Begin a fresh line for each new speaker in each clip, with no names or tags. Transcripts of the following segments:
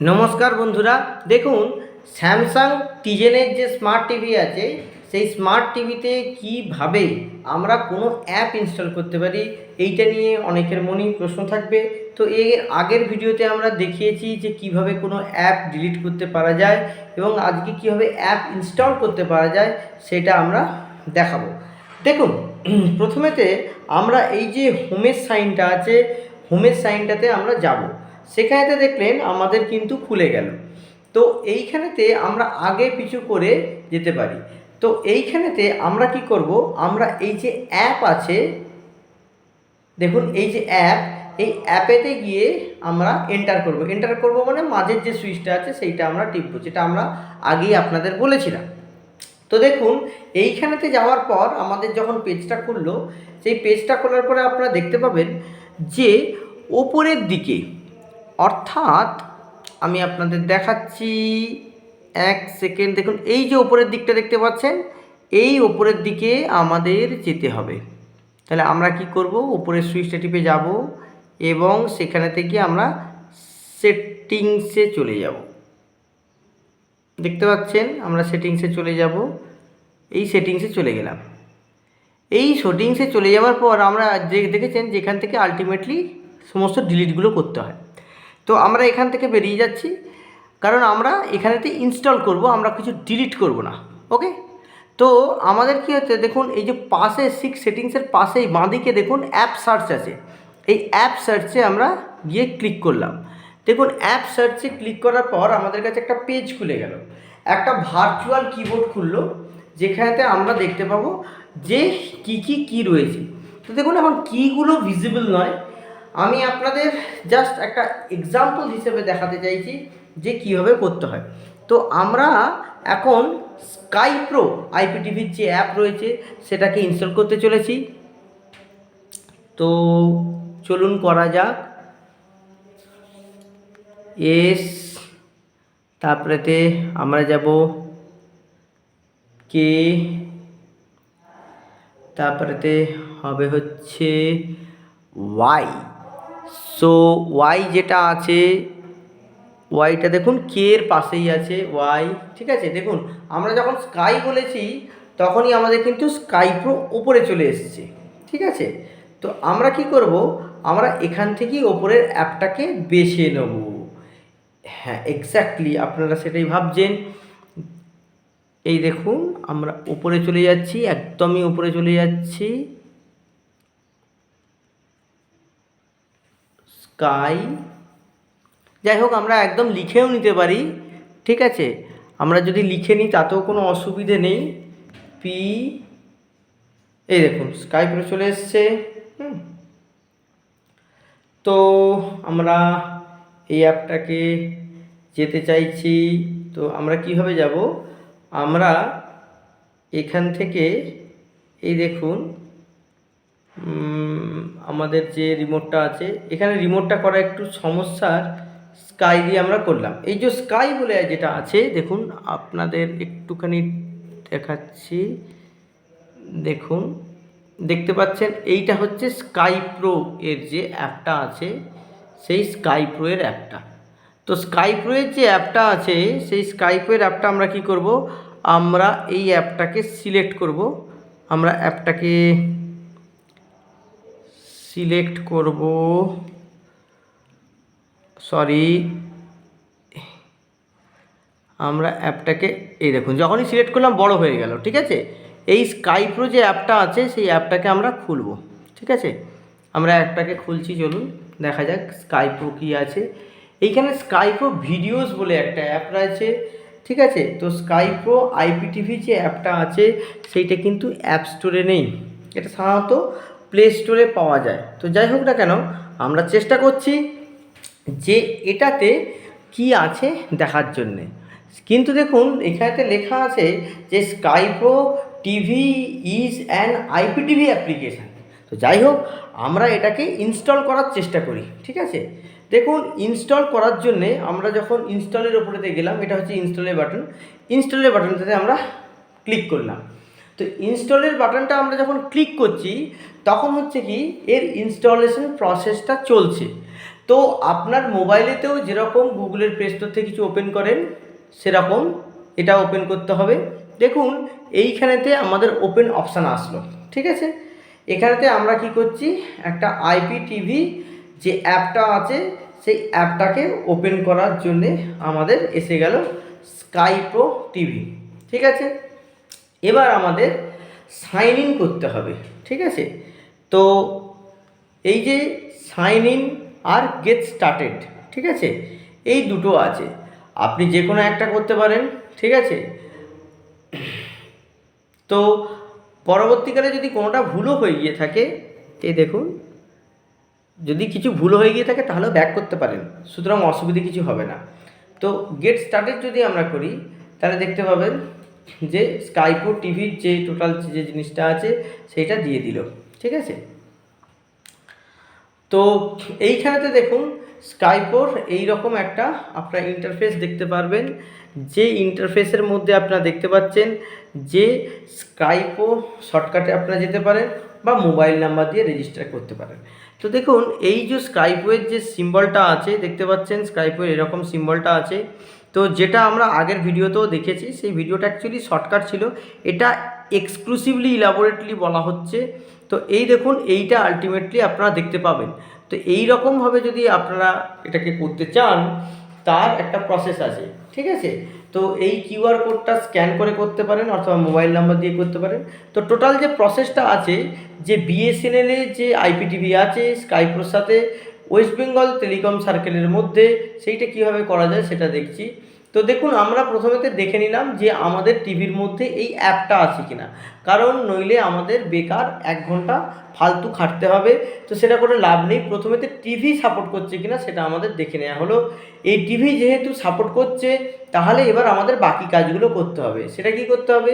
নমস্কার বন্ধুরা, দেখুন স্যামসাং টিজেনের যে স্মার্ট টিভি আছে, সেই স্মার্ট টিভিতে কীভাবে আমরা কোনো অ্যাপ ইনস্টল করতে পারি, এইটা নিয়ে অনেকের মনেই প্রশ্ন থাকবে। তো এর আগের ভিডিওতে আমরা দেখিয়েছি যে কীভাবে কোনো অ্যাপ ডিলিট করতে পারা যায় এবং আজকে কীভাবে অ্যাপ ইনস্টল করতে পারা যায়, সেটা আমরা দেখাবো। দেখুন, প্রথমেতে আমরা এই যে হোমের সাইনটা আছে হোমের সাইনটাতে আমরা যাব। সেখানেতে দেখলেন আমাদের কিন্তু খুলে গেল। তো এইখানেতে আমরা আগে পিছু করে যেতে পারি। তো এইখানেতে আমরা কি করব? আমরা এই যে অ্যাপ আছে, দেখুন এই যে অ্যাপ এই অ্যাপেতে গিয়ে আমরা এন্টার করব। এন্টার করব মানে মাঝের যে সুইচটা আছে সেইটা আমরা টিপবো, যেটা আমরা আগেই আপনাদের বলেছিলাম। তো দেখুন, এইখানেতে যাওয়ার পর আমাদের যখন পেজটা খুললো, সেই পেজটা খোলার পরে আপনারা দেখতে পাবেন যে ওপরের দিকে অর্থাৎ আমি আপনাদের দেখাচ্ছি এক সেকেন্ড। দেখুন, এই যে ওপরের দিকটা দেখতে পাচ্ছেন, এই ওপরের দিকে আমাদের যেতে হবে। তাহলে আমরা কি করব? উপরের সুইচটা টিপে যাব এবং সেখানে থেকে আমরা সেটিংসে চলে যাব। দেখতে পাচ্ছেন, আমরা সেটিংসে চলে যাব। এই সেটিংসে চলে গেলাম। এই সেটিংসে চলে যাওয়ার পর আমরা যে দেখেছেন যেখান থেকে আলটিমেটলি সমস্ত ডিলিটগুলো করতে হয়। তো আমরা এখান থেকে বেরিয়ে যাচ্ছি। কারণ আমরা এখানেতে ইনস্টল করব, আমরা কিছু ডিলিট করব না ওকে তো আমাদের কি হচ্ছে, দেখুন, এই যে পাশে সিক্স সেটিংসের পাশেই বাঁদিকে দেখুন অ্যাপ সার্চ আছে। এই অ্যাপ সার্চে আমরা গিয়ে ক্লিক করলাম। দেখুন অ্যাপ সার্চে ক্লিক করার পর আমাদের কাছে একটা পেজ খুলে গেল। একটা ভার্চুয়াল কিবোর্ড খুললো, যেখানেতে আমরা দেখতে পাবো যে কি কি কি রয়েছে। তো দেখুন, এখন কীগুলো ভিজিবল নয় আমি আপনাদের জাস্ট একটা এক্সাম্পল হিসেবে দেখাতে চাইছি যে কীভাবে করতে হয়। তো আমরা এখন স্কাই প্রো আইপিটিভির যে অ্যাপ রয়েছে, সেটাকে ইনস্টল করতে চলেছি। তো চলুন করা যাক। এস তারপরেতে আমরা যাব কে তারপরেতে হবে হচ্ছে ওয়াই সো ওয়াই যেটা আছে ওয়াইটা দেখুন কে এর পাশেই আছে ওয়াই ঠিক আছে? দেখুন, আমরা যখন স্কাই বলেছি, তখনই আমাদের কিন্তু স্কাই প্রো উপরে চলে এসেছে, ঠিক আছে? তো আমরা কি করব? আমরা এখান থেকেই ওপরের অ্যাপটাকে বেছে নেব। হ্যাঁ এক্স্যাক্টলি আপনারা সেটাই ভাবছেন। এই দেখুন, আমরা উপরে চলে যাচ্ছি, একদমই উপরে চলে যাচ্ছি। স্কাই যাই হোক আমরা একদম লিখেও নিতে পারি, ঠিক আছে? আমরা যদি লিখে নিই, তাতেও কোনো অসুবিধে নেই। পি এই দেখুন স্কাই পুরো চলে এসছে তো আমরা এই অ্যাপটাকে যেতে চাইছি, তো আমরা কীভাবে যাব? আমরা এখান থেকে, এই দেখুন আমাদের যে রিমোটটা আছে, এখানে রিমোটটা করা একটু সমস্যার স্কাই দিয়ে আমরা করলাম। এই যে স্কাই বলে যেটা আছে, দেখুন, আপনাদের একটুখানি দেখাচ্ছি। দেখুন, দেখতে পাচ্ছেন, এইটা হচ্ছে স্কাই প্রো এর যে অ্যাপটা আছে, সেই স্কাই প্রো এর অ্যাপটা। তো স্কাই প্রো এর যে অ্যাপটা আছে, সেই স্কাই প্রো এর অ্যাপটা আমরা কি করব? আমরা এই অ্যাপটাকে সিলেক্ট করব। আমরা অ্যাপটাকে সিলেক্ট করব। সরি আমরা অ্যাপটাকে এই দেখুন, যখনই সিলেক্ট করলাম বড় হয়ে গেল, ঠিক আছে? এই স্কাই প্রো যে অ্যাপটা আছে, সেই অ্যাপটাকে আমরা খুলব, ঠিক আছে? আমরা অ্যাপটাকে খুলছি, চলুন, দেখা যাক স্কাই প্রো কী আছে। এইখানে স্কাই প্রো ভিডিওস বলে একটা অ্যাপ রয়েছে, ঠিক আছে? তো স্কাই প্রো আইপিটিভি যে অ্যাপটা আছে, সেইটা কিন্তু অ্যাপ স্টোরে নেই। এটা সাধারণত প্লে স্টোরে পাওয়া যায়। তো যাই হোক না কেন, আমরা চেষ্টা করছি যে এটাতে কি আছে দেখার জন্যে। কিন্তু দেখুন, এখানেতে লেখা আছে যে Sky Pro TV is an IPTV application তো যাই হোক, আমরা এটাকে ইনস্টল করার চেষ্টা করি, ঠিক আছে? দেখুন ইনস্টল করার জন্যে আমরা যখন ইনস্টলের ওপরেতে গেলাম, এটা হচ্ছে ইনস্টলের বাটন ইনস্টলের বাটনটাতে আমরা ক্লিক করলাম। তো ইনস্টলের বাটনটা আমরা যখন ক্লিক করছি, তখন হচ্ছে কি এর ইনস্টলেশন প্রসেসটা চলছে। তো আপনার মোবাইলেতেও যেরকম গুগলের প্লে স্টোর থেকে কিছু ওপেন করেন, সেরকম এটা ওপেন করতে হবে। দেখুন, এইখানেতে আমাদের ওপেন অপশান আসলো, ঠিক আছে? এখানেতে আমরা কি করছি, একটা আইপি টিভি যে অ্যাপটা আছে, সেই অ্যাপটাকে ওপেন করার জন্যে আমাদের এসে গেল স্কাইপ্রো টিভি ঠিক আছে? এবার আমাদের সাইন ইন করতে হবে, ঠিক আছে? তো এই যে সাইন ইন আর গেট স্টার্টেড ঠিক আছে? এই দুটো আছে। আপনি যে কোনো একটা করতে পারেন, ঠিক আছে? তো পরবর্তীকালে যদি কোনোটা ভুলও হয়ে গিয়ে থাকে, এই দেখুন, যদি কিছু ভুল হয়ে গিয়ে থাকে তাহলেও ব্যাক করতে পারেন, সুতরাং অসুবিধে কিছু হবে না। তো গেট স্টার্টেড যদি আমরা করি, তাহলে দেখতে পাবেন যে স্কাইপো টিভির যে টোটাল যে জিনিসটা আছে সেইটা দিয়ে দিল, ঠিক আছে? তো এইখানেতে দেখুন স্কাইপোর এইরকম একটা আপনার ইন্টারফেস দেখতে পারবেন। যে ইন্টারফেসের মধ্যে আপনারা দেখতে পাচ্ছেন যে স্কাইপো শর্টকাটে আপনারা যেতে পারেন বা মোবাইল নাম্বার দিয়ে রেজিস্টার করতে পারেন। তো দেখুন, এই যে স্কাইপোয়ের যে সিম্বলটা আছে, দেখতে পাচ্ছেন স্কাইপোয়ের এরকম সিম্বলটা আছে। তো যেটা আমরা আগের ভিডিওতেও দেখেছি, সেই ভিডিওটা অ্যাকচুয়ালি শর্টকাট ছিল। এটা এক্সক্লুসিভলি ইলাবোরেটলি বলা হচ্ছে। তো এই দেখুন, এইটা আলটিমেটলি আপনারা দেখতে পাবেন। তো এই রকমভাবে যদি আপনারা এটাকে করতে চান, তার একটা প্রসেস আছে, ঠিক আছে? তো এই কিউআর কোডটা স্ক্যান করে করতে পারেন, অথবা মোবাইল নাম্বার দিয়ে করতে পারেন। তো টোটাল যে প্রসেসটা আছে, যে বিএসএনএলে যে আইপিটিভি আছে স্কাইপ্রোর সাথে ওয়েস্ট বেঙ্গল টেলিকম সার্কেলের মধ্যে সেইটা কীভাবে করা যায় সেটা দেখছি। তো দেখুন, আমরা প্রথমেতে দেখে নিলাম যে আমাদের টিভির মধ্যে এই অ্যাপটা আছে কিনা। কারণ নইলে আমাদের বেকার এক ঘণ্টা ফালতু খাটতে হবে। তো সেটা করে লাভ নেই। প্রথমেতে টিভি সাপোর্ট করছে কিনা সেটা আমাদের দেখে নেওয়া হলো। এই টিভি যেহেতু সাপোর্ট করছে, তাহলে এবার আমাদের বাকি কাজগুলো করতে হবে। সেটা কি করতে হবে?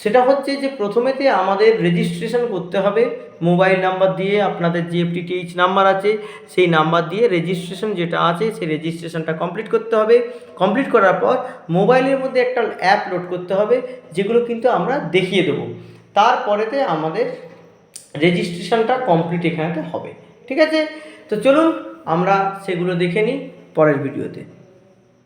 সেটা হচ্ছে যে প্রথমেতে আমাদের রেজিস্ট্রেশন করতে হবে। মোবাইল নাম্বার দিয়ে আপনাদের যে এফটিটিএইচ নাম্বার আছে, সেই নাম্বার দিয়ে রেজিস্ট্রেশন যেটা আছে, সেই রেজিস্ট্রেশনটা কমপ্লিট করতে হবে। কমপ্লিট করার পর মোবাইলের মধ্যে একটা অ্যাপ লোড করতে হবে, যেগুলো কিন্তু আমরা দেখিয়ে দেবো। তারপরেতে আমাদের রেজিস্ট্রেশনটা কমপ্লিট এখানেতে হবে। ঠিক আছে? তো চলুন আমরা সেগুলো দেখে নিই পরের ভিডিওতে